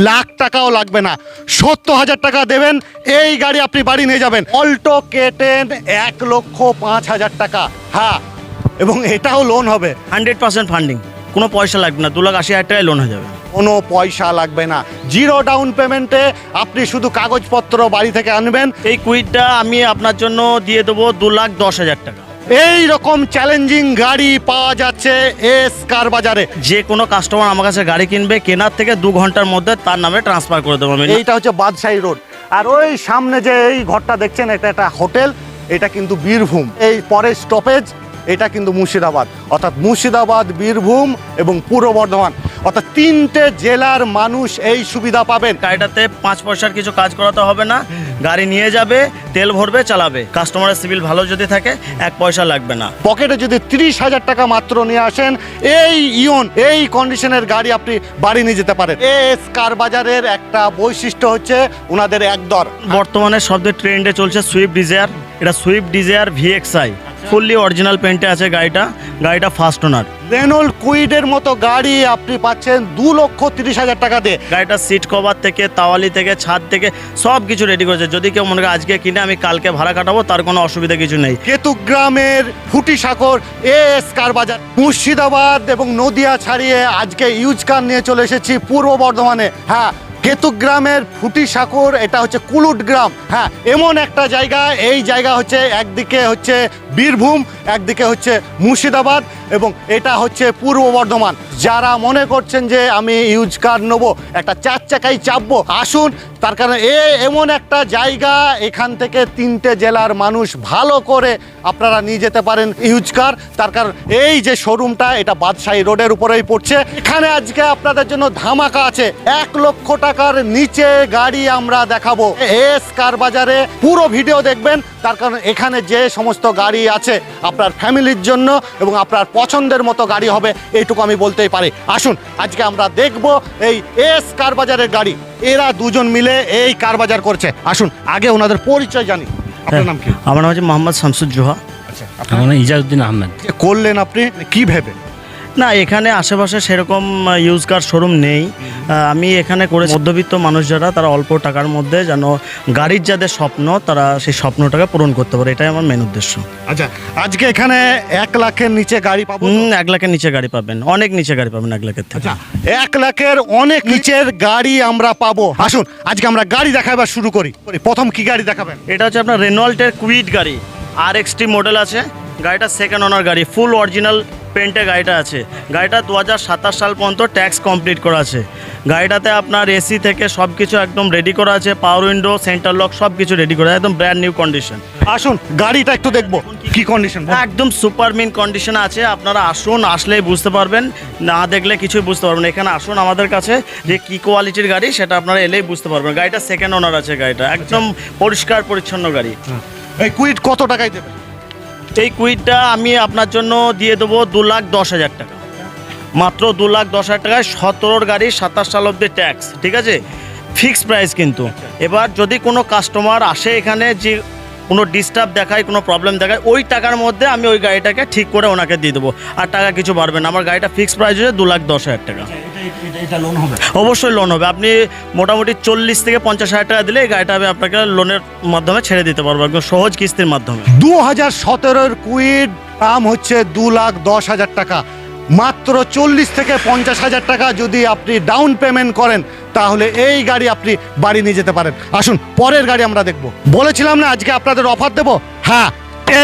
লাখ টাকাও লাগবে না। সত্তর হাজার টাকা দেবেন এই গাড়ি আপনি বাড়ি নিয়ে যাবেন। অল্টো কেটেন এক লক্ষ পাঁচ হাজার টাকা। হ্যাঁ এবং এটাও লোন হবে। Hundred percent funding. কোনো পয়সা লাগবে না দু লাখ আশি হাজার টাকায় লোন হয়ে যাবে। কোনো পয়সা লাগবে না। জিরো ডাউন পেমেন্টে আপনি শুধু কাগজপত্র বাড়ি থেকে আনবেন। এই কুইটটা আমি আপনার জন্য দিয়ে দেবো দু লাখ দশ হাজার টাকা। এই রকম চ্যালেঞ্জিং গাড়ি পাওয়া যাচ্ছে এস কার বাজারে। যে কোনো কাস্টমার আমার কাছে গাড়ি কিনবে কেনার থেকে দু ঘণ্টার মধ্যে তার নামে ট্রান্সফার করে দেবো আমি। এইটা হচ্ছে বাদশাহী রোড আর ওই সামনে যে এই ঘরটা দেখছেন এটা একটা হোটেল এটা কিন্তু বীরভূম। এই পরের স্টপেজ এটা কিন্তু মুর্শিদাবাদ। অর্থাৎ মুর্শিদাবাদ বীরভূম এবং পূর্ব বর্ধমান। অর্থাৎ তিনটে জেলার মানুষ এই সুবিধা পাবেন। গাড়িটাতে পাঁচ পয়সার কিছু কাজ করাতে হবে না। গাড়ি নিয়ে যাবে তেল ভরবে চালাবে। কাস্টমারের সিভিল ভালো যদি থাকে এক পয়সা লাগবে না। পকেটে যদি তিরিশ হাজার টাকা মাত্র নিয়ে আসেন এই ইয়ন এই কন্ডিশনের গাড়ি আপনি বাড়ি নিয়ে যেতে পারেন। এস কার বাজারের একটা বৈশিষ্ট্য হচ্ছে ওনাদের একদর। বর্তমানে সবচেয়ে ট্রেন্ডে চলছে সুইফট ডিজায়ার এটা Swift Dzire VXI fully original পেন্টে আছে গাড়িটা। গাড়িটা ফার্স্ট ওনার। রেনল্ড কুইডের মতো গাড়ি আপনি পাচ্ছেন দু লক্ষ তিরিশ হাজার টাকা দিয়ে। গাড়িটা সিট কভার থেকে তাওয়ালি থেকে ছাদ থেকে সব কিছু রেডি করেছে। যদি কেউ মনে করে আজকে কিনে আমি কালকে ভাড়া কাটাবো তার কোনো অসুবিধা কিছু নেই। কেতুগ্রামের ফুটি সাগর এস কার বাজার। মুর্শিদাবাদ এবং নদিয়া ছাড়িয়ে আজকে ইউজ কার নিয়ে চলে এসেছি পূর্ব বর্ধমানে। হ্যাঁ কেতুগ্রামের ফুটি সাগর এটা হচ্ছে কুলুট গ্রাম। হ্যাঁ এমন একটা জায়গা এই জায়গা হচ্ছে একদিকে হচ্ছে বীরভূম, একদিকে হচ্ছে মুর্শিদাবাদ এবং এটা হচ্ছে পূর্ব বর্ধমান। যারা মনে করছেন যে আমি ইউজ কার নেব, একটা চার চাকাই চাপবো, আসুন। তার কারণ এ এমন একটা জায়গা, এখান থেকে তিনটে জেলার মানুষ ভালো করে আপনারা নিয়ে যেতে পারেন ইউজ কার তার কারণ এই যে শোরুমটা এটা বাদশাহী রোডের উপরেই পড়ছে। এখানে আজকে আপনাদের জন্য ধামাকা আছে। এক লক্ষ টাকার নিচে গাড়ি আমরা দেখাবো। এস কার বাজারে পুরো ভিডিও দেখবেন। তার কারণ এখানে যে সমস্ত গাড়ি আছে আপনার ফ্যামিলির জন্য এবং আপনার পছন্দের মতো গাড়ি হবে এইটুকু আমি বলতেই পারি। আসুন আজকে আমরা দেখব এই এস কার বাজারের গাড়ি। এরা দুজন মিলে এই কার বাজার করছে। আসুন আগে ওনাদের পরিচয় জানি। আপনার নাম কি? আমার নাম হচ্ছে মোহাম্মদ শামসুজ্জোহা। আচ্ছা ইজাজউদ্দিন আহমেদ। করলেন আপনি? কি ভেবে? না এখানে আশেপাশে সেরকম ইউজ কার শোরুম নেই। আমি এখানে করে মধ্যবিত্ত মানুষ যারা তারা অল্প টাকার মধ্যে যেন গাড়ির যাদের স্বপ্ন তারা সেই স্বপ্নটাকে পূরণ করতে পারে। এটাই আমার মেন উদ্দেশ্য। আচ্ছা আজকে এখানে এক লাখের নিচে গাড়ি পাবেন এক লাখের নিচে গাড়ি পাবেন। অনেক নিচে গাড়ি পাবেন এক লাখের থেকে। আচ্ছা এক লাখের অনেক নিচের গাড়ি আমরা পাবো। আসুন আজকে আমরা গাড়ি দেখাবার শুরু করি। প্রথম কি গাড়ি দেখাবেন? এটা হচ্ছে আপনার রেনল্টের কুইট গাড়ি। আর এক্সটি মডেল আছে। গাড়িটা সেকেন্ড ওনার গাড়ি ফুল অরিজিনাল পেন্টে গাড়িটা আছে। গাড়িটা দু হাজার সাতাশ সাল পর্যন্ত ট্যাক্স কমপ্লিট করা আছে। গাড়িটাতে আপনার এসি থেকে সব কিছু একদম রেডি করা আছে পাওয়ার উইন্ডো সেন্টার লক সব কিছু রেডি করা একদম ব্র্যান্ড নিউ কন্ডিশন আসুন গাড়িটা একটু দেখব কি কন্ডিশন একদম সুপার মিন কন্ডিশন আছে আপনারা আসুন আসলেই বুঝতে পারবেন না দেখলে কিছুই বুঝতে পারবেন এখানে আসুন আমাদের কাছে যে কি কোয়ালিটির গাড়ি সেটা আপনারা এলেই বুঝতে পারবেন। গাড়িটা সেকেন্ড ওনার আছে গাড়িটা একদম পরিষ্কার পরিচ্ছন্ন গাড়ি। এই কুইট কত টাকায় দেবে এই কুইটটা আমি আপনার জন্য দিয়ে দেবো দু লাখ দশ হাজার টাকা। মাত্র দু লাখ দশ হাজার টাকায় সতেরোর গাড়ি সাতাশ সাল অব্দি ট্যাক্স ঠিক আছে? ফিক্সড প্রাইস কিন্তু। এবার যদি কোনো কাস্টমার আসে এখানে যে কোনো ডিস্টার্ব দেখায় কোনো প্রবলেম দেখায় ওই টাকার মধ্যে আমি ওই গাড়িটাকে ঠিক করে ওনাকে দিয়ে দেবো। আর টাকা কিছু বাড়বে না। আমার গাড়িটা ফিক্সড প্রাইস হচ্ছে দু লাখ দশ হাজার টাকা। লোন হবে? অবশ্যই লোন হবে। আপনি মোটামুটি চল্লিশ থেকে পঞ্চাশ হাজার টাকা দিলে এই গাড়িটা আমি আপনাকে লোনের মাধ্যমে ছেড়ে দিতে পারব একদম সহজ কিস্তির মাধ্যমে। দু হাজার সতেরোর কুইড দাম হচ্ছে দু লাখ দশ হাজার টাকা। মাত্র চল্লিশ থেকে পঞ্চাশ হাজার টাকা যদি আপনি ডাউন পেমেন্ট করেন, তাহলে এই গাড়ি আপনি বাড়ি নিয়ে যেতে পারেন। আসুন, পরের গাড়ি আমরা দেখব। বলেছিলাম না আজকে আপনাদের অফার দেব? হ্যাঁ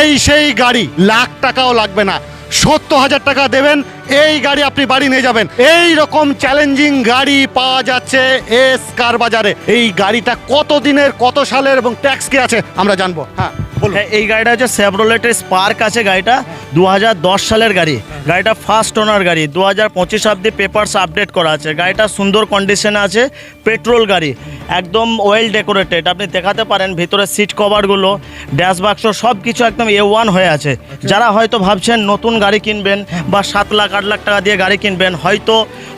এই সেই গাড়ি, লাখ টাকাও লাগবে না। সত্তর হাজার টাকা দেবেন, এই গাড়ি আপনি বাড়ি নিয়ে যাবেন। এই রকম চ্যালেঞ্জিং গাড়ি পাওয়া যাচ্ছে এস কার বাজারে। এই গাড়িটা কত দিনের কত সালের এবং ট্যাক্স কি আছে, আমরা জানব। হ্যাঁ। হ্যাঁ এই গাড়িটা হচ্ছে সেভরোলেটের স্পার্ক আছে গাড়িটা দু হাজার দশ সালের গাড়ি। গাড়িটা ফার্স্ট ওনার গাড়ি দু হাজার পঁচিশ অব্দি পেপারস আপডেট করা আছে। গাড়িটা সুন্দর কন্ডিশনে আছে পেট্রোল গাড়ি, একদম ওয়েল ডেকোরেটেড আপনি দেখাতে পারেন ভিতরে সিট কভারগুলো ড্যাশ বাক্স সব কিছু একদম এ ওয়ান হয়ে আছে। যারা হয়তো ভাবছেন নতুন গাড়ি কিনবেন বা সাত লাখ, আট লাখ টাকা দিয়ে গাড়ি কিনবেন, হয়তো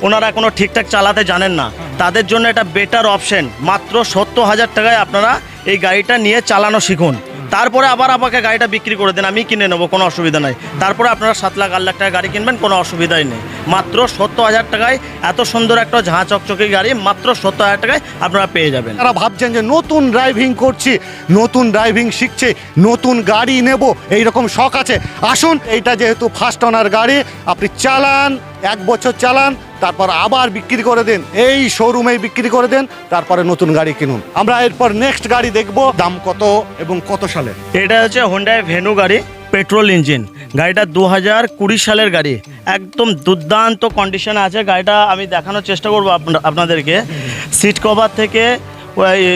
ওনারা কোনো ঠিকঠাক চালাতে জানেন না। তাদের জন্য এটা বেটার অপশন মাত্র সত্তর হাজার টাকায় আপনারা এই গাড়িটা নিয়ে চালানো শিখুন। তারপরে আবার আমাকে গাড়িটা বিক্রি করে দেন, আমি কিনে নেব, কোনো অসুবিধা নাই। তারপরে আপনারা সাত লাখ, আট লাখ টাকা গাড়ি কিনবেন, কোনো অসুবিধাই নেই। মাত্র সত্তর হাজার টাকায় এত সুন্দর একটা ঝাঁ চকচকে গাড়ি, মাত্র সত্তর হাজার টাকায় আপনারা পেয়ে যাবেন। তারা ভাবছেন যে নতুন ড্রাইভিং করছি, নতুন ড্রাইভিং শিখছে, নতুন গাড়ি নেব এই রকম শখ আছে। আসুন, এইটা যেহেতু ফার্স্ট অনার গাড়ি, আপনি চালান। এক বছর চালান, তারপর আবার বিক্রি করে দিন। এই শোরুমেই বিক্রি করে দেন, তারপরে নতুন গাড়ি কিনুন। আমরা এরপর নেক্সট গাড়ি দেখব, দাম কত এবং কত সালের। এটা হচ্ছে হোন্ডাই ভেনু গাড়ি পেট্রোল ইঞ্জিন গাড়িটা দু হাজার কুড়ি সালের গাড়ি। একদম দুর্দান্ত কন্ডিশনে আছে। গাড়িটা আমি দেখানোর চেষ্টা করব আপনা- আপনাদেরকে। সিট কভার থেকে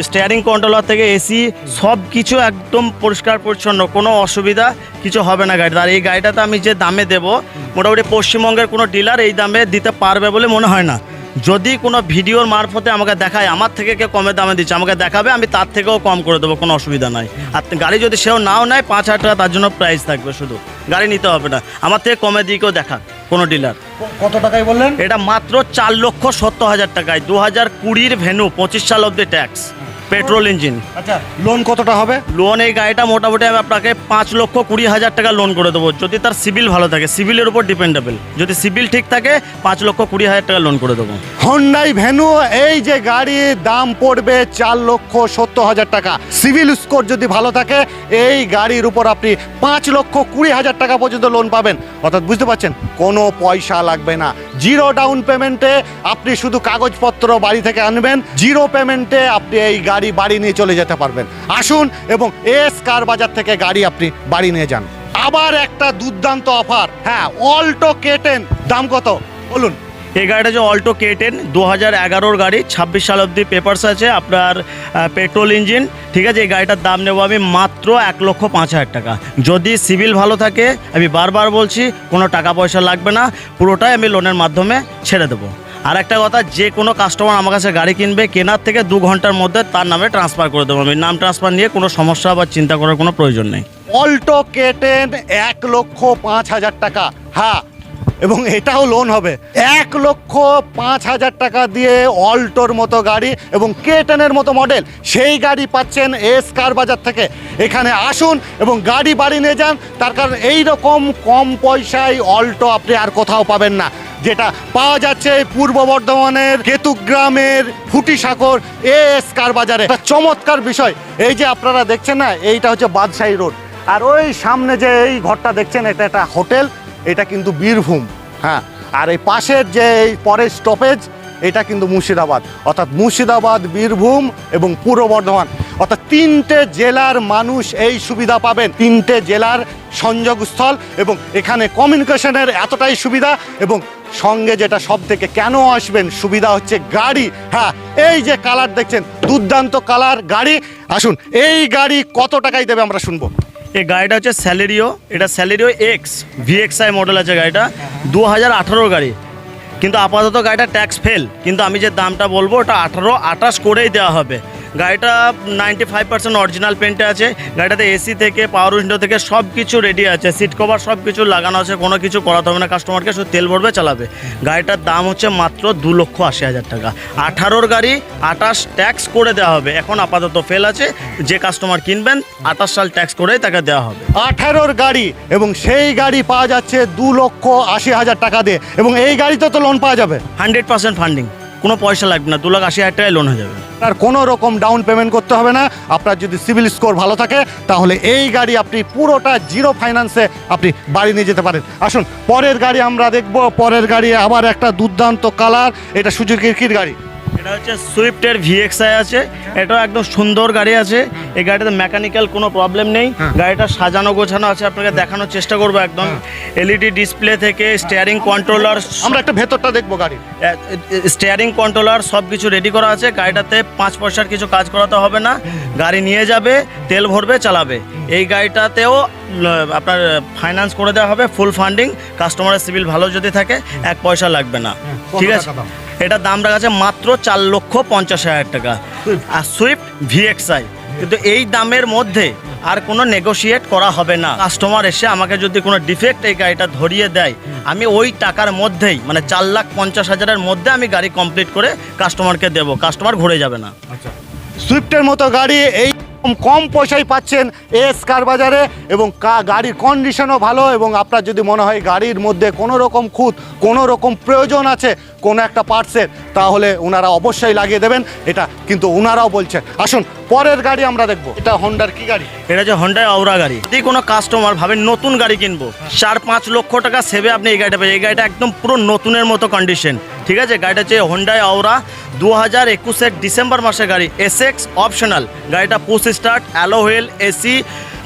স্টিয়ারিং কন্ট্রোলার থেকে এসি সব কিছু একদম পরিষ্কার, পরিচ্ছন্ন, কোনো অসুবিধা কিছু হবে না গাড়িটা আর এই গাড়িটাতে আমি যে দামে দেবো, মোটামুটি পশ্চিমবঙ্গের কোনো ডিলার এই দামে দিতে পারবে বলে মনে হয় না। যদি কোনো ভিডিওর মারফতে আমাকে দেখায়, আমার থেকে কেউ কমে দামে দিচ্ছে, আমাকে দেখাবে, আমি তার থেকেও কম করে দেবো, কোনো অসুবিধা নাই। আর গাড়ি যদি সেও নাও নেয়, পাঁচ হাজার টাকা তার জন্য প্রাইস থাকবে শুধু। গাড়ি নিতে হবে না, আমার থেকে কমে দিয়ে কেউ দেখাক। কোনো ডিলার। কত টাকায় বললেন? এটা মাত্র চার লক্ষ সত্তর হাজার টাকায়। দু হাজার কুড়ির ভেনু পঁচিশ সাল অব্দি ট্যাক্স পেট্রোল ইঞ্জিন। আচ্ছা লোন কতটা হবে? লোন এই গাড়িটা মোটামুটি আমি আপনাকে পাঁচ লক্ষ কুড়ি হাজার টাকা লোন করে দেবো। যদি তার সিভিল ভালো থাকে সিভিলের উপর ডিপেন্ডেবল যদি সিভিল ঠিক থাকে পাঁচ লক্ষ কুড়ি হাজার টাকা লোন করে দেবো। হন্ডাই ভেনু এই যে গাড়ির দাম পড়বে চার লক্ষ সত্তর হাজার টাকা। সিভিল স্কোর যদি ভালো থাকে এই গাড়ির উপর আপনি পাঁচ লক্ষ কুড়ি হাজার টাকা পর্যন্ত লোন পাবেন। অর্থাৎ বুঝতে পারছেন কোনো পয়সা লাগবে না। জিরো ডাউন পেমেন্টে আপনি শুধু কাগজপত্র বাড়ি থেকে আনবেন। জিরো পেমেন্টে আপনি এই গাড়ি বাড়ি নিয়ে চলে যেতে পারবেন। আসুন এবং এস কার বাজার থেকে গাড়ি আপনি বাড়ি নিয়ে যান। আবার একটা দুর্দান্ত অফার। হ্যাঁ অল্টো কেটেন। দাম কত? বলুন। এই গাড়িটা যে অল্টো কে টেন দু হাজার এগারোর গাড়ি, ছাব্বিশ সাল অবধি পেপার্স আছে, আপনার পেট্রোল ইঞ্জিন ঠিক আছে, এই গাড়িটার দাম নেব আমি মাত্র এক লক্ষ পাঁচ হাজার টাকা। যদি সিভিল ভালো থাকে, আমি বারবার বলছি, কোনো টাকা পয়সা লাগবে না, পুরোটাই আমি লোনের মাধ্যমে ছেড়ে দেবো। আর একটা কথা, যে কোনো কাস্টমার আমার কাছে গাড়ি কিনবে, কেনার থেকে দু ঘণ্টার মধ্যে তার নামে ট্রান্সফার করে দেবো। আমি নাম ট্রান্সফার নিয়ে কোনো সমস্যা বা চিন্তা করার কোনো প্রয়োজন নেই। অল্টো কেটেন এক লক্ষ পাঁচ হাজার টাকা। হ্যাঁ এবং এটাও লোন হবে। এক লক্ষ পাঁচ হাজার টাকা দিয়ে অল্টোর মতো গাড়ি এবং কে কেটেনের মতো মডেল সেই গাড়ি পাচ্ছেন এস কার বাজার থেকে। এখানে আসুন এবং গাড়ি বাড়ি নিয়ে যান, তার কারণ এই রকম কম পয়সায় অল্টো আপনি আর কোথাও পাবেন না। যেটা পাওয়া যাচ্ছে পূর্ব বর্ধমানের কেতুগ্রামের ফুটি সাগর এস কার বাজারে। একটা চমৎকার বিষয়, এই যে আপনারা দেখছেন না, এইটা হচ্ছে বাদশাহী রোড। আর ওই সামনে যে এই ঘরটা দেখছেন, এটা একটা হোটেল। এটা কিন্তু বীরভূম হ্যাঁ। আর এই পাশের যে পরের স্টপেজ এটা কিন্তু মুর্শিদাবাদ। অর্থাৎ মুর্শিদাবাদ, বীরভূম এবং পূর্ব বর্ধমান। অর্থাৎ তিনটে জেলার মানুষ এই সুবিধা পাবেন। তিনটে জেলার সংযোগস্থল এবং এখানে কমিউনিকেশনের এতটাই সুবিধা এবং সঙ্গে যেটা সব থেকে কেন আসবেন সুবিধা হচ্ছে গাড়ি হ্যাঁ। এই যে কালার দেখছেন, দুর্দান্ত কালার গাড়ি। আসুন, এই গাড়ি কত টাকায় দেবে আমরা শুনব। এই গাড়িটা হচ্ছে স্যালেরিও, এটা স্যালেরিও এক্স ভিএক্সআই মডেল আছে গাড়িটা দু হাজার গাড়ি। কিন্তু আপাতত গাড়িটা ট্যাক্স ফেল কিন্তু আমি যে দামটা বলব, ওটা আঠারো আঠাশ করেই দেওয়া হবে। গাড়িটা নাইনটি ফাইভ পার্সেন্ট অরিজিনাল পেন্টে আছে গাড়িটাতে এসি থেকে পাওয়ার উইন্ডো থেকে সব কিছু রেডি আছে সিট কভার সব কিছু লাগানো আছে কোনো কিছু করাতে হবে না কাস্টমারকে শুধু তেল ভরবে চালাবে। গাড়িটার দাম হচ্ছে মাত্র দু লক্ষ আশি হাজার টাকা। আঠারোর গাড়ি আঠাশ ট্যাক্স করে দেওয়া হবে। এখন আপাতত ফেল আছে যে কাস্টমার কিনবেন আঠাশ সাল ট্যাক্স করেই তাকে দেওয়া হবে। আঠারোর গাড়ি এবং সেই গাড়ি পাওয়া যাচ্ছে দু লক্ষ আশি হাজার টাকা দিয়ে এবং এই গাড়িতে তো লোন পাওয়া যাবে। হান্ড্রেড পার্সেন্ট ফান্ডিং কোনো পয়সা লাগবে না, দু লাখ আশি হাজার টাকায় লোন হয়ে যাবে। আর কোনো রকম ডাউন পেমেন্ট করতে হবে না, আপনার যদি সিভিল স্কোর ভালো থাকে, তাহলে এই গাড়ি আপনি পুরোটা জিরো ফাইন্যান্সে আপনি বাড়ি নিয়ে যেতে পারেন। আসুন, পরের গাড়ি আমরা দেখব, পরের গাড়ি আবার একটা দুর্দান্ত কালার এটা সুজুকির কির গাড়ি? এটা হচ্ছে সুইফটের ভিএক্সআই আছে। এটাও একদম সুন্দর গাড়ি আছে। এই গাড়িতে মেকানিক্যাল কোনো প্রবলেম নেই। গাড়িটা সাজানো গোছানো আছে আপনাকে দেখানোর চেষ্টা করব একদম। এলইডি ডিসপ্লে থেকে স্টিয়ারিং কন্ট্রোলার আমরা একটা ভেতরটা দেখব গাড়ি স্টিয়ারিং কন্ট্রোলার সব কিছু রেডি করা আছে। গাড়িটাতে পাঁচ পয়সার কিছু কাজ করাতে হবে না। গাড়ি নিয়ে যাবে তেল ভরবে চালাবে। এই গাড়িটাতেও আপনার ফাইন্যান্স করে দেওয়া হবে ফুল ফান্ডিং কাস্টমারের সিভিল ভালো যদি থাকে এক পয়সা লাগবে না। ঠিক আছে? টাকা দাম? রাখা আছে মাত্র চার লক্ষ পঞ্চাশ হাজার টাকা। আর সুইফট ভিএক্সআই কিন্তু এই দামের মধ্যে আর কোনো নেগোশিয়েট করা হবে না। কাস্টমার এসে আমাকে যদি কোনো ডিফেক্ট এই গাড়িটা ধরিয়ে দেয় আমি ওই টাকার মধ্যেই মানে চার লাখ পঞ্চাশ হাজারের মধ্যে আমি গাড়ি কমপ্লিট করে কাস্টমারকে দেবো। কাস্টমার ঘুরে যাবে না। সুইফটের মতো গাড়ি এই কম- পয়সায় পাচ্ছেন এস কার বাজারে এবং কা- গাড়ির কন্ডিশনও ভালো এবং আপনার যদি মনে হয় গাড়ির মধ্যে কোনো রকম খুঁত, কোনো রকম প্রয়োজন আছে, কোনো একটা পার্টসের তাহলে ওনারা অবশ্যই লাগিয়ে দেবেন। এটা কিন্তু ওনারাও বলছেন। আসুন পরের গাড়ি আমরা দেখব। এটা হন্ডার কি গাড়ি? এটা যে হন্ডায় আওরা গাড়ি। যদি কোনো কাস্টমার ভাবে নতুন গাড়ি কিনবো, চার পাঁচ লক্ষ টাকা সেভে আপনি এই গাড়িটা পাবেন এই গাড়িটা একদম পুরো নতুনের মতো কন্ডিশন ঠিক আছে? গাড়িটা হচ্ছে হন্ডায় আওরা দু হাজার একুশের ডিসেম্বর মাসের গাড়ি এসএক্স অপশনাল গাড়িটা push start alloy wheel AC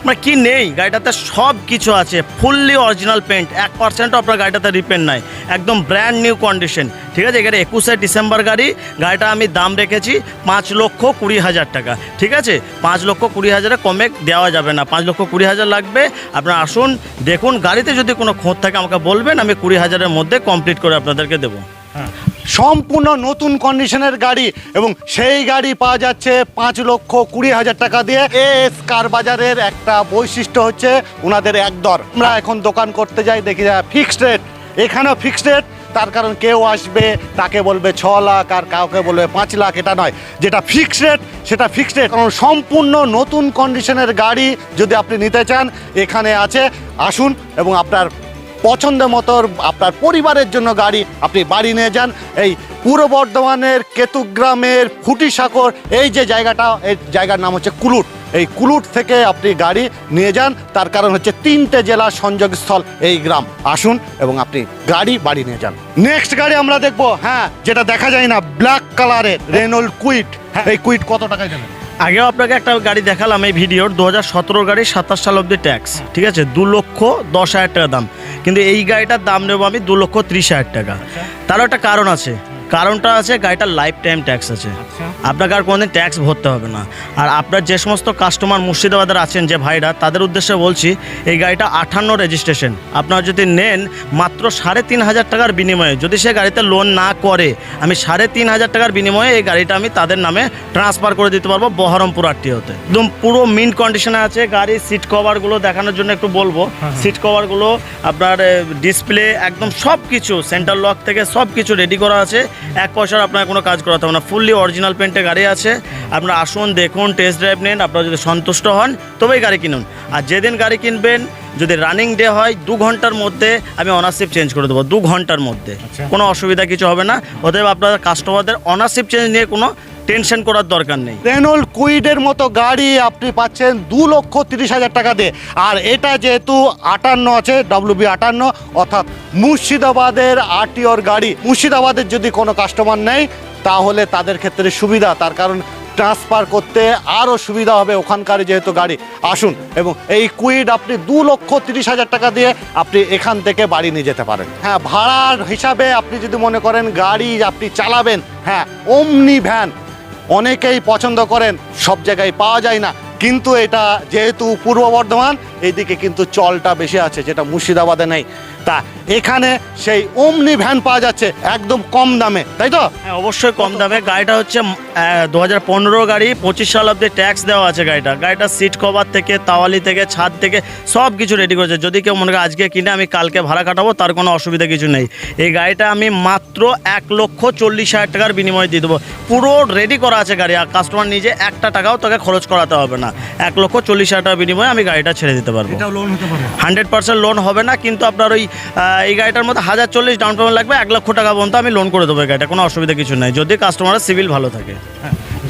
মানে কি নেই? গাড়িটাতে সব কিছু আছে। ফুললি অরিজিনাল পেন্ট এক পার্সেন্টও আপনার গাড়িটাতে রিপেয়ার নাই। একদম ব্র্যান্ড নিউ কন্ডিশন ঠিক আছে? এখানে একুশে ডিসেম্বর গাড়ি। গাড়িটা আমি দাম রেখেছি পাঁচ লক্ষ কুড়ি হাজার টাকা। ঠিক আছে? পাঁচ লক্ষ কুড়ি হাজারে কমে দেওয়া যাবে না। পাঁচ লক্ষ কুড়ি হাজার লাগবে। আপনারা আসুন, দেখুন, গাড়িতে যদি কোনো খোঁজ থাকে আমাকে বলবেন, আমি কুড়ি হাজারের মধ্যে কমপ্লিট করে আপনাদেরকে দেবো। সম্পূর্ণ নতুন কন্ডিশনের গাড়ি এবং সেই গাড়ি পাওয়া যাচ্ছে পাঁচ লক্ষ কুড়ি হাজার টাকা দিয়ে। এস কার বাজারের একটা বৈশিষ্ট্য হচ্ছে ওনাদের একদর আমরা এখন দোকান করতে যাই, দেখি যা ফিক্সড রেট এখানেও ফিক্সড রেট তার কারণ কেউ আসবে, তাকে বলবে ছ লাখ আর কাউকে বলবে পাঁচ লাখ, এটা নয়। যেটা ফিক্সড রেট সেটা ফিক্সড রেট কারণ সম্পূর্ণ নতুন কন্ডিশনের গাড়ি যদি আপনি নিতে চান, এখানে আছে, আসুন এবং আপনার পছন্দ মতো আপনার পরিবারের জন্য গাড়ি আপনি বাড়ি নিয়ে যান। এই পূর্ব বর্ধমানের কেতুগ্রামের ফুটিসাগর এই যে জায়গাটা এই জায়গার নাম হচ্ছে কুলুট। এই কুলুট থেকে আপনি গাড়ি নিয়ে যান তার কারণ হচ্ছে তিনটে জেলার সংযোগস্থল এই গ্রাম। আসুন এবং আপনি গাড়ি বাড়ি নিয়ে যান। নেক্সট গাড়ি আমরা দেখব। হ্যাঁ যেটা দেখা যায় না ব্ল্যাক কালারের রেনল্ড কুইট এই কুইট কত টাকায় দেবেন আগেও আপনাকে একটা গাড়ি দেখালাম এই ভিডিওর দু হাজার সতেরো গাড়ি সাতাশ সাল অব্দি ট্যাক্স ঠিক আছে? দু লক্ষ দশ হাজার টাকা দাম। কিন্তু এই গাড়িটার দাম নেব আমি দু লক্ষ ত্রিশ হাজার টাকা। তারও একটা কারণ আছে। কারণটা আছে গাড়িটার লাইফ টাইম ট্যাক্স আছে আপনাকে আর কোনোদিন ট্যাক্স ভরতে হবে না। আর আপনার যে সমস্ত কাস্টমার মুর্শিদাবাদের আছেন যে ভাইরা তাদের উদ্দেশ্যে বলছি এই গাড়িটা আঠান্ন রেজিস্ট্রেশন আপনারা যদি নেন মাত্র সাড়ে তিন হাজার টাকার বিনিময়ে যদি সে গাড়িতে লোন না করে আমি সাড়ে তিন হাজার টাকার বিনিময়ে এই গাড়িটা আমি তাদের নামে ট্রান্সফার করে দিতে পারব বহরমপুর আরটিওতে। একদম পুরো মিন্ট কন্ডিশনে আছে গাড়ির সিট কভারগুলো দেখানোর জন্য একটু বলব। সিট কভারগুলো আপনার ডিসপ্লে একদম সব কিছু সেন্টার লক থেকে সব কিছু রেডি করা আছে। এক পয়সার আপনার কোনো কাজ করাতে হবে না। ফুললি অরিজিনাল পেন্টে গাড়ি আছে। আপনারা আসুন দেখুন টেস্ট ড্রাইভ নেন। আপনারা যদি সন্তুষ্ট হন তবেই গাড়ি কিনুন। আর যেদিন গাড়ি কিনবেন যদি রানিং ডে হয় দু ঘণ্টার মধ্যে আমি অনারশিপ চেঞ্জ করে দেবো। দু ঘণ্টার মধ্যে। কোনো অসুবিধা কিছু হবে না। অতএব আপনাদের কাস্টমারদের অনারশিপ চেঞ্জ নিয়ে কোনো টেনশন করার দরকার নেই। রেনল্ড কুইডের মতো গাড়ি আপনি পাচ্ছেন দু লক্ষ তিরিশ হাজার টাকা দিয়ে। আর এটা যেহেতু আটান্ন আছে ডাব্লিউবি আটান্ন, অর্থাৎ মুর্শিদাবাদের আরটিওর গাড়ি। মুর্শিদাবাদের যদি কোনো কাস্টমার নেই তাহলে তাদের ক্ষেত্রে সুবিধা। তার কারণ ট্রান্সফার করতে আরও সুবিধা হবে ওখানকার যেহেতু গাড়ি। আসুন, এবং এই কুইড আপনি দু লক্ষ তিরিশ হাজার টাকা দিয়ে আপনি এখান থেকে বাড়ি নিয়ে যেতে পারেন। হ্যাঁ ভাড়ার হিসাবে আপনি যদি মনে করেন গাড়ি আপনি চালাবেন হ্যাঁ অমনি ভ্যান অনেকেই পছন্দ করেন, সব জায়গায় পাওয়া যায় না। কিন্তু এটা যেহেতু পূর্ব বর্ধমান, এইদিকে কিন্তু চলটা বেশি আছে, যেটা মুর্শিদাবাদে নেই। তা এখানে সেই অমনি ভ্যান পাওয়া যাচ্ছে একদম কম দামে তাই তো? হ্যাঁ অবশ্যই কম দামে। গাড়িটা হচ্ছে দু হাজার পনেরো গাড়ি পঁচিশ সাল অব্দি ট্যাক্স দেওয়া আছে গাড়িটা। গাড়িটা সিট কভার থেকে তাওয়ালি থেকে ছাদ থেকে সব কিছু রেডি করেছে। যদি কেউ মনে করে আজকে কিনে আমি কালকে ভাড়া কাটাবো তার কোনো অসুবিধা কিছু নেই। এই গাড়িটা আমি মাত্র এক লক্ষ চল্লিশ হাজার টাকার বিনিময়ে দিয়ে দেবো। পুরো রেডি করা আছে গাড়ি আর কাস্টমার নিজে একটা টাকাও তোকে খরচ করাতে হবে না। এক লক্ষ চল্লিশ হাজার টাকার বিনিময়ে আমি গাড়িটা ছেড়ে দিতে পারব। লোন হান্ড্রেড পার্সেন্ট লোন হবে না কিন্তু আপনার ওই এই গাড়িটার মধ্যে হাজার চল্লিশ ডাউন পেমেন্ট লাগবে, এক লক্ষ টাকা পর্যন্ত আমি লোন করে দেবো গাড়িটা, কোনো অসুবিধা কিছু নেই। যদি কাস্টমারের সিভিল ভালো থাকে।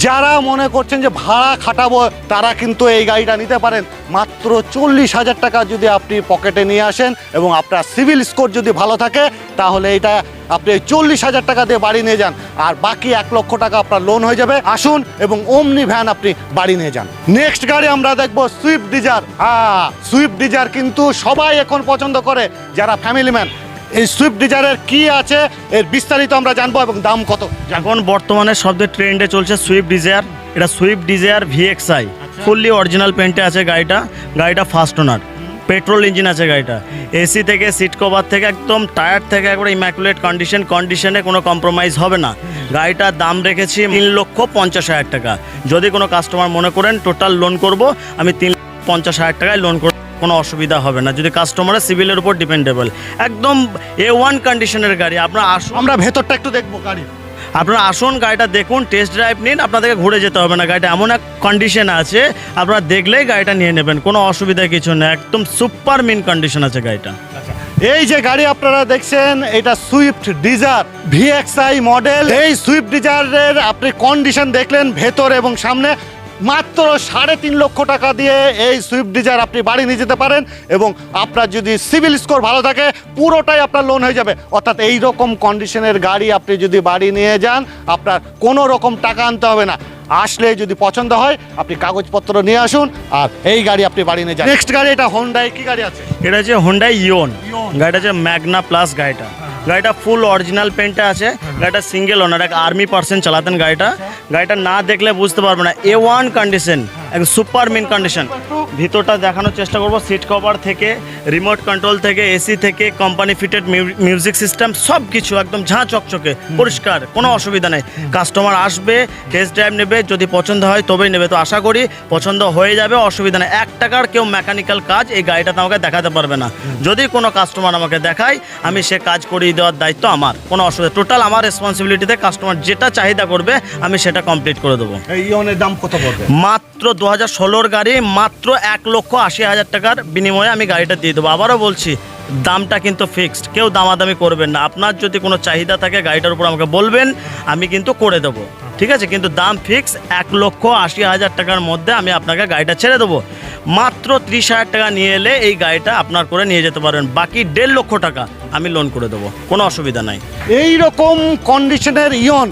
যারা মনে করছেন যে ভাড়া খাটাবো, তারা কিন্তু এই গাড়িটা নিতে পারেন। মাত্র চল্লিশ হাজার টাকা যদি আপনি পকেটে নিয়ে আসেন এবং আপনার সিভিল স্কোর যদি ভালো থাকে, তাহলে এটা আপনি চল্লিশ হাজার টাকা দিয়ে বাড়ি নিয়ে যান আর বাকি এক লক্ষ টাকা আপনার লোন হয়ে যাবে। আসুন এবং অমনি ভ্যান আপনি বাড়ি নিয়ে যান। নেক্সট গাড়ি আমরা দেখব সুইফট ডিজার হ্যাঁ সুইফট ডিজার কিন্তু সবাই এখন পছন্দ করে যারা ফ্যামিলি ম্যান এই সুইফট ডিজারের কি আছে এর বিস্তারিত আমরা জানব এবং দাম কত। এখন বর্তমানে সবচেয়ে ট্রেন্ডে চলছে সুইফট ডিজায়ার এটা Swift Dzire VXI fully original পেন্টে আছে গাড়িটা গাড়িটা ফার্স্ট ওনার পেট্রোল ইঞ্জিন আছে গাড়িটা। এসি থেকে, সিট কভার থেকে, একদম টায়ার থেকে একবারে ইম্যাকুলেট কন্ডিশন কন্ডিশনে কোনো কম্প্রোমাইজ হবে না। গাড়িটার দাম রেখেছি তিন লক্ষ পঞ্চাশ হাজার টাকা। যদি কোনো কাস্টমার মনে করেন টোটাল লোন করব, আমি তিন পঞ্চাশ হাজার টাকায় লোন করব কোনো অসুবিধা হবে না। যদি কাস্টমারের সিভিলের উপর ডিপেন্ডেবল একদম এ ওয়ান কন্ডিশনের গাড়ি, আপনার আসুন। আমরা ভেতরটা একটু দেখব গাড়ি আপনারা আসুন, গাড়িটা দেখুন টেস্ট ড্রাইভ নিন, আপনাদেরকে ঘুরে যেতে হবে না। গাড়িটা এমন এক কন্ডিশন আছে, আপনারা দেখলেই গাড়িটা নিয়ে নেবেন, কোনো অসুবিধা কিছু না একদম সুপার মিন কন্ডিশন আছে গাড়িটা। এই যে গাড়ি আপনারা দেখছেন, এটা সুইফট ডিজার ভিএক্সআই মডেল এই সুইফট ডিজারের আপনি কন্ডিশন দেখলেন ভেতর এবং সামনে। মাত্র সাড়ে তিন লক্ষ টাকা দিয়ে এই সুইফট ডিজায়ার আপনি বাড়ি নিয়ে যেতে পারেন এবং আপনার যদি সিভিল স্কোর ভালো থাকে পুরোটাই আপনার লোন হয়ে যাবে। অর্থাৎ এই রকম কন্ডিশনের গাড়ি আপনি যদি বাড়ি নিয়ে যান আপনার কোনো রকম টাকা আনতে হবে না। আসলে যদি পছন্দ হয় আপনি কাগজপত্র নিয়ে আসুন আর এই গাড়ি আপনি বাড়ি নিয়ে যান। নেক্সট গাড়ি এটা হোন্ডাই কি গাড়ি আছে? এটা হচ্ছে হোন্ডাই ইয়ন গাড়িটা হচ্ছে ম্যাগনা প্লাস গাড়িটা। গাড়িটা ফুল অরিজিনাল পেন্টে আছে। গাড়িটা সিঙ্গেল ওনার এক আর্মি পার্সন চালাতেন গাড়িটা। গাড়িটা না দেখলে বুঝতে পারবে না। এ ওয়ান কন্ডিশন এক সুপার মেন কন্ডিশন ভিতরটা দেখানোর চেষ্টা করব। সিট কভার থেকে রিমোট কন্ট্রোল থেকে এসি থেকে কোম্পানি ফিটেড মিউজিক সিস্টেম সব কিছু একদম ঝাঁ চকচকে পরিষ্কার কোনো অসুবিধা নেই। কাস্টমার আসবে টেস্ট ড্রাইভ নেবে যদি পছন্দ হয় তবেই নেবে। তো আশা করি পছন্দ হয়ে যাবে অসুবিধা নেই। এক টাকার কেউ মেকানিক্যাল কাজ এই গাড়িটাতে আমাকে দেখাতে পারবে না। যদি কোনো কাস্টমার আমাকে দেখায় আমি সে কাজ করিয়ে দেওয়ার দায়িত্ব আমার কোনো অসুবিধা টোটাল আমার রেসপন্সিবিলিটিতে কাস্টমার যেটা চাহিদা করবে আমি সেটা কমপ্লিট করে দেবো। এই দাম কত পড়বে? মাত্র দু হাজার ষোলোর গাড়ি মাত্র এক লক্ষ আশি হাজার টাকার বিনিময়ে আমি গাড়িটা দিয়ে দেবো। আবারও বলছি, দামটা কিন্তু ফিক্সড কেউ দামাদামি করবেন না। আপনার যদি কোনো চাহিদা থাকে, গাড়িটার উপর আমাকে বলবেন, আমি কিন্তু করে দেবো। ঠিক আছে? কিন্তু দাম ফিক্স এক লক্ষ আশি হাজার টাকার মধ্যে আমি আপনাকে গাড়িটা ছেড়ে দেবো। মাত্র ত্রিশ হাজার টাকা নিয়ে এলে এই গাড়িটা আপনার করে নিয়ে যেতে পারবেন। বাকি দেড় লক্ষ টাকা আমি লোন করে দেবো। কোনো অসুবিধা নাই। এই রকম কন্ডিশনের ইয়ন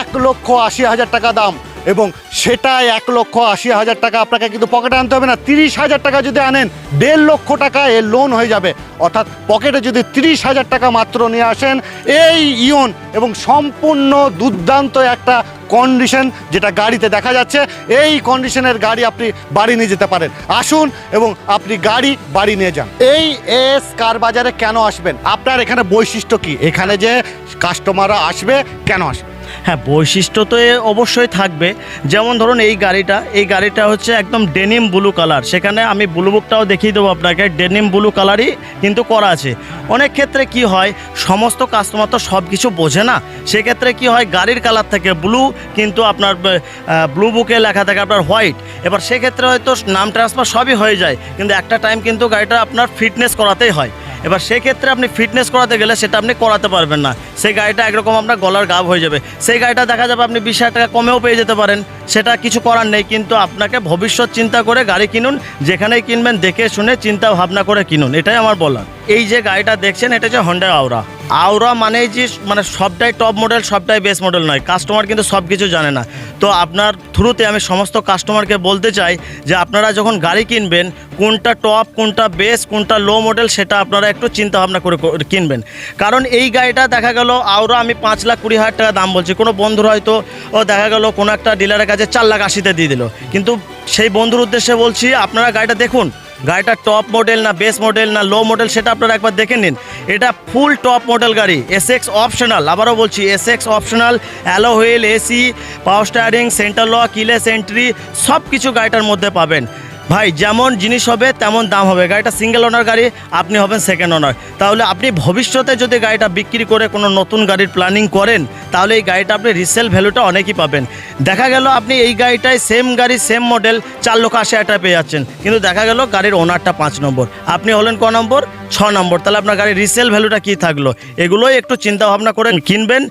এক লক্ষ আশি হাজার টাকা দাম এবং সেটা এক লক্ষ আশি হাজার টাকা। আপনাকে কিন্তু পকেটে আনতে হবে না। তিরিশ হাজার টাকা যদি আনেন, দেড় লক্ষ টাকা এর লোন হয়ে যাবে। অর্থাৎ পকেটে যদি তিরিশ হাজার টাকা মাত্র নিয়ে আসেন, এই ইয়ন এবং সম্পূর্ণ দুর্দান্ত একটা কন্ডিশন যেটা গাড়িতে দেখা যাচ্ছে, এই কন্ডিশনের গাড়ি আপনি বাড়ি নিয়ে যেতে পারেন। আসুন এবং আপনি গাড়ি বাড়ি নিয়ে যান। এই এস কার বাজারে কেন আসবেন? আপনার এখানে বৈশিষ্ট্য কি? এখানে যে কাস্টমাররা আসবে, কেন আসবে? হ্যাঁ বৈশিষ্ট্য তো এ অবশ্যই থাকবে। যেমন ধরুন এই গাড়িটা এই গাড়িটা হচ্ছে একদম ডেনিম ব্লু কালার সেখানে আমি ব্লু বুকটাও দেখিয়ে দেবো আপনাকে ডেনিম ব্লু কালারই কিন্তু করা আছে। অনেক ক্ষেত্রে কি হয়, সমস্ত কাস্টমার তো সব কিছু বোঝে না। সেক্ষেত্রে কি হয়, গাড়ির কালার থেকে ব্লু কিন্তু আপনার ব্লু বুকে লেখা থাকে আপনার হোয়াইট এবার সেক্ষেত্রে হয়তো নাম ট্রান্সফার সবই হয়ে যায়, কিন্তু একটা টাইম কিন্তু গাড়িটা আপনার ফিটনেস করাতেই হয়। এবার সেক্ষেত্রে আপনি ফিটনেস করাতে গেলে সেটা আপনি করাতে পারবেন না। সেই গাড়িটা একরকম আপনার গলার গাব হয়ে যাবে। সেই গাড়িটা দেখা যাবে আপনি বিশ হাজার টাকা কমেও পেয়ে যেতে পারেন। সেটা কিছু করার নেই, কিন্তু আপনাকে ভবিষ্যৎ চিন্তা করে গাড়ি কিনুন, যেখানেই কিনবেন, দেখে শুনে চিন্তা ভাবনা করে কিনুন, এটাই আমার বলার। এই যে গাড়িটা দেখছেন, এটা হচ্ছে হন্ডা আওরা আওরা মানে যে মানে সবটাই টপ মডেল সবটাই বেস মডেল নয় কাস্টমার কিন্তু সব কিছু জানে না। তো আপনার থ্রুতে আমি সমস্ত কাস্টমারকে বলতে চাই যে আপনারা যখন গাড়ি কিনবেন, কোনটা টপ কোনটা বেস কোনটা লো মডেল সেটা আপনারা একটু চিন্তা ভাবনা করে কিনবেন। কারণ এই গাড়িটা দেখা গেল আওরা আমি পাঁচ লাখ কুড়ি হাজার টাকা দাম বলছি। কোনো বন্ধুর হয়তো, ও দেখা গেল কোনো একটা ডিলারের কাছে চার লাখ আশিতে দিয়ে দিল। কিন্তু সেই বন্ধুর উদ্দেশ্যে বলছি, আপনারা গাড়িটা দেখুন। গাড়িটা টপ মডেল না বেস মডেল না লো মডেল সেটা আপনারা একবার দেখে নিন। এটা ফুল টপ মডেল গাড়ি এস এক্স অপশনাল আবারও বলছি S X optional alloy wheel AC power steering centre lock keyless entry সব কিছু গাড়িটার মধ্যে পাবেন। ভাই, যেমন জিনিস হবে, তেমন দাম হবে। গাড়িটা সিঙ্গেল ওনার গাড়ি, আপনি হবেন সেকেন্ড ওনার তাহলে আপনি ভবিষ্যতে যদি গাড়িটা বিক্রি করে কোনো নতুন গাড়ির প্ল্যানিং করেন, তাহলে এই গাড়িটা আপনি রিসেল ভ্যালুটা অনেকই পাবেন। দেখা গেল আপনি এই গাড়িটায় সেম গাড়ি সেম মডেল চার লক্ষ আশি হাজার পেয়ে যাচ্ছেন। কিন্তু দেখা গেল গাড়ির ওনারটা পাঁচ নম্বর। আপনি হলেন ক নম্বর? ছ নম্বর, তাহলে আপনার গাড়ির রিসেল ভ্যালুটা কী থাকল? এগুলোই একটু চিন্তা ভাবনা করে কিনবেন।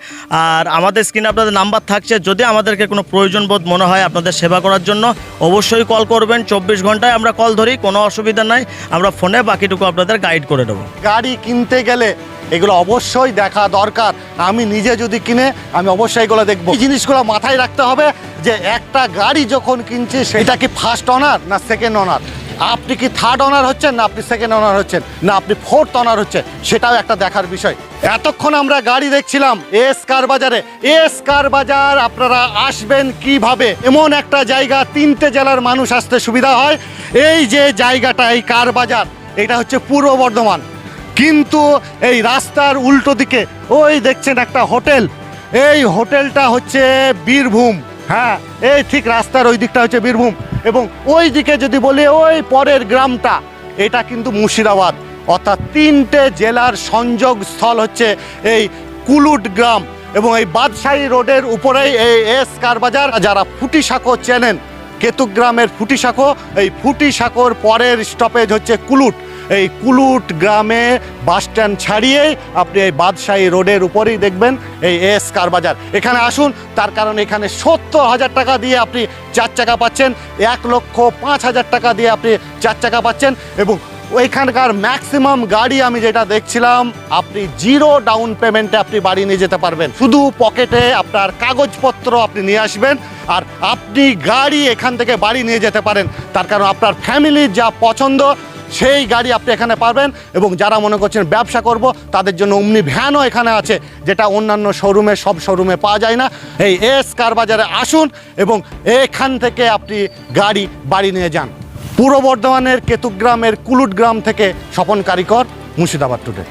আর আমাদের স্ক্রিনে আপনাদের নাম্বার থাকছে। যদি আমাদেরকে কোনো প্রয়োজন বোধ মনে হয় আপনাদের সেবা করার জন্য, অবশ্যই কল করবেন। চব্বিশ ঘন্টায় আমরা কল ধরি, কোনো অসুবিধা নাই। আমরা ফোনে বাকিটুকু আপনাদের গাইড করে দেবো। গাড়ি কিনতে গেলে এগুলো অবশ্যই দেখা দরকার। আমি নিজে যদি কিনে, আমি অবশ্যই এগুলো দেখব। এই জিনিসগুলো মাথায় রাখতে হবে যে একটা গাড়ি যখন কিনছে, সেটা কি ফার্স্ট অনার না সেকেন্ড অনার আপনি কি থার্ড অনার হচ্ছেন না আপনি সেকেন্ড অনার হচ্ছেন? না, আপনি ফোর্থ অনার হচ্ছে সেটাও একটা দেখার বিষয়। এতক্ষণ আমরা গাড়ি দেখছিলাম এস কার বাজারে। এস কার বাজার, আপনারা আসবেন কীভাবে? এমন একটা জায়গা, তিনটে জেলার মানুষ আসতে সুবিধা হয়। এই যে জায়গাটা, এই কার বাজার, এটা হচ্ছে পূর্ব বর্ধমান। কিন্তু এই রাস্তার উল্টো দিকে, ওই দেখছেন একটা হোটেল। এই হোটেলটা হচ্ছে বীরভূম। হ্যাঁ এই ঠিক রাস্তার ওই দিকটা হচ্ছে বীরভূম। এবং ওই দিকে যদি বলি, ওই পরের গ্রামটা, এটা কিন্তু মুর্শিদাবাদ। অর্থাৎ তিনটে জেলার সংযোগ স্থল হচ্ছে এই কুলুট গ্রাম এবং এই বাদশাহী রোডের উপরেই এই এস কারবাজার যারা ফুটি সাঁকো চেনেন কেতুগ্রামের ফুটি সাঁকো এই ফুটি সাঁকোর পরের স্টপেজ হচ্ছে কুলুট। এই কুলুট গ্রামে বাস স্ট্যান্ড ছাড়িয়েই আপনি এই বাদশাহী রোডের উপরেই দেখবেন এই এস কার বাজার। এখানে আসুন, তার কারণ এখানে সত্তর হাজার টাকা দিয়ে আপনি চার চাকা পাচ্ছেন, এক লক্ষ পাঁচ হাজার টাকা দিয়ে আপনি চার চাকা পাচ্ছেন এবং ওইখানকার ম্যাক্সিমাম গাড়ি আমি যেটা দেখছিলাম, আপনি জিরো ডাউন পেমেন্টে আপনি বাড়ি নিয়ে যেতে পারবেন। শুধু পকেটে আপনার কাগজপত্র আপনি নিয়ে আসবেন আর আপনি গাড়ি এখান থেকে বাড়ি নিয়ে যেতে পারেন। তার কারণ আপনার ফ্যামিলির যা পছন্দ সেই গাড়ি আপনি এখানে পাবেন এবং যারা মনে করছেন ব্যবসা করব, তাদের জন্য অমনি ভ্যানও এখানে আছে, যেটা অন্যান্য শোরুমে, সব শোরুমে পাওয়া যায় না। এই এস কার বাজারে আসুন এবং এখান থেকে আপনি গাড়ি, বাড়ি নিয়ে যান। পূর্ব বর্ধমানের কেতুগ্রামের কুলুট গ্রাম থেকে স্বপন কারিকর, মুর্শিদাবাদ টুডে